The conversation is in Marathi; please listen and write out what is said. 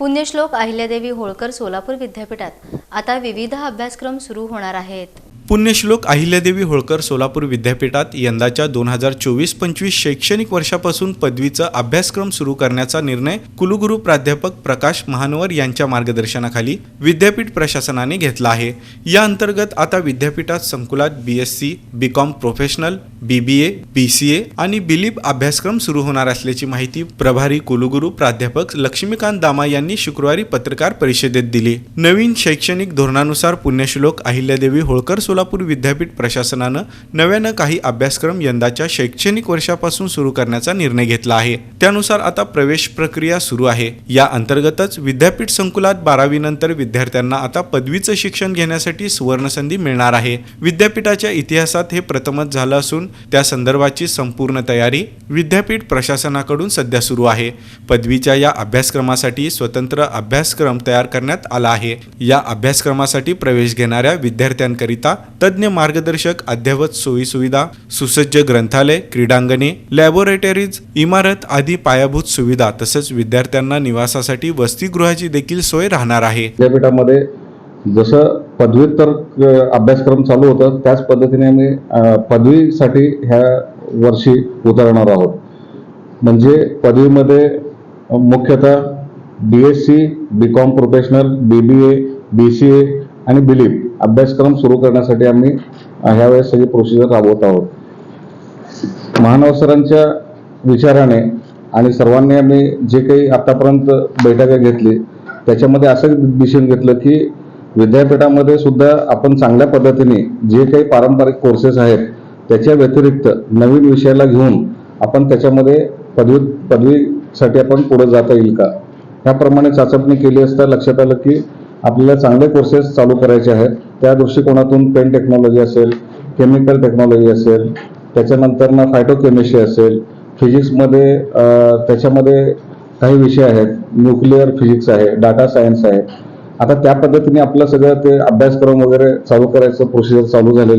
पुण्यश्लोक अहिल्यादेवी होळकर सोलापूर विद्यापीठात. आता विविध अभ्यासक्रम सुरू होणार आहेत. पुण्यश्लोक अहिल्यादेवी होळकर सोलापूर विद्यापीठात यंदाच्या दोन हजार चोवीस पंचवीस शैक्षणिक वर्षापासून पदवीचा अभ्यासक्रम सुरू करण्याचा निर्णय कुलगुरू प्राध्यापक प्रकाश महानवर यांच्या मार्गदर्शनाखाली विद्यापीठ प्रशासनाने घेतला आहे. या अंतर्गत आता विद्यापीठात संकुलात B S C B com professional B B A B C A आणि बिलीप अभ्यासक्रम सुरू होणार असल्याची माहिती प्रभारी कुलगुरू प्राध्यापक लक्ष्मीकांत दामा यांनी शुक्रवारी पत्रकार परिषदेत दिली. नवीन शैक्षणिक धोरणानुसार पुण्यश्लोक अहिल्यादेवी होळकर सोलापूर विद्यापीठ प्रशासनानं नव्यानं काही अभ्यासक्रम यंदाच्या शैक्षणिक वर्षापासून सुरू करण्याचा निर्णय घेतला आहे. त्यानुसार आता प्रवेश प्रक्रिया सुरू आहे. या अंतर्गतच विद्यापीठ संकुलात बारावी नंतर विद्यार्थ्यांना आता पदवीचं शिक्षण घेण्यासाठी सुवर्णसंधी मिळणार आहे. विद्यापीठाच्या इतिहासात हे प्रथमच झालं असून त्या संदर्भाची संपूर्ण तयारी विद्यापीठ प्रशासनाकडून सध्या सुरू आहे. पदवीच्या या अभ्यासक्रमासाठी स्वतंत्र अभ्यासक्रम तयार करण्यात आला आहे. या अभ्यासक्रमासाठी प्रवेश घेणाऱ्या विद्यार्थ्यांकरिता तज्ज्ञ मार्गदर्शक अद्ययावत सोयीसुविधा सुसज्ज ग्रंथालय क्रीडांगणे लॅबोरेटरीज इमारत आदी पायाभूत सुविधा तसंच विद्यार्थ्यांना निवासासाठी वसतिगृहाची देखील सोय राहणार आहे. विद्यापीठामध्ये जसं पदव्युत्तर अभ्यासक्रम चालू होतं त्याच पद्धतीने आम्ही पदवीसाठी ह्या वर्षी उतरणार आहोत. म्हणजे पदवीमध्ये मुख्यतः B S C B com professional B B A B C A आणि बिलीप अभ्यासक्रम सुरू करण्यासाठी आम्ही ह्यावेळेस सगळी प्रोसिजर राबवत आहोत. महानवसरांच्या विचाराने आणि सर्वांनी आम्ही जे काही आतापर्यंत बैठका घेतली त्याच्यामध्ये असं डिसिजन घेतलं की विद्यापीठामध्ये सुद्धा आपण चांगल्या पद्धतीने जे काही पारंपरिक कोर्सेस आहेत त्याच्या व्यतिरिक्त नवीन विषयाला घेऊन आपण त्याच्यामध्ये पदवी पदवीसाठी आपण पुढे जाता येईल का? त्याप्रमाणे चाचपणी केली असता लक्षात आलं की आपल्याला चांगले कोर्सेस चालू करायचे आहेत. त्या दृष्टिकोनातून पेन टेक्नॉलॉजी असेल केमिकल टेक्नॉलॉजी असेल त्याच्यानंतर ना फायटोकेमिस्ट्री असेल फिजिक्समध्ये त्याच्यामध्ये काही विषय आहेत. न्यूक्लिअर फिजिक्स आहे डाटा सायन्स आहे. आता त्या पद्धतीने आपलं सगळं ते अभ्यासक्रम वगैरे चालू करायचं प्रोसिजर चालू झालेलं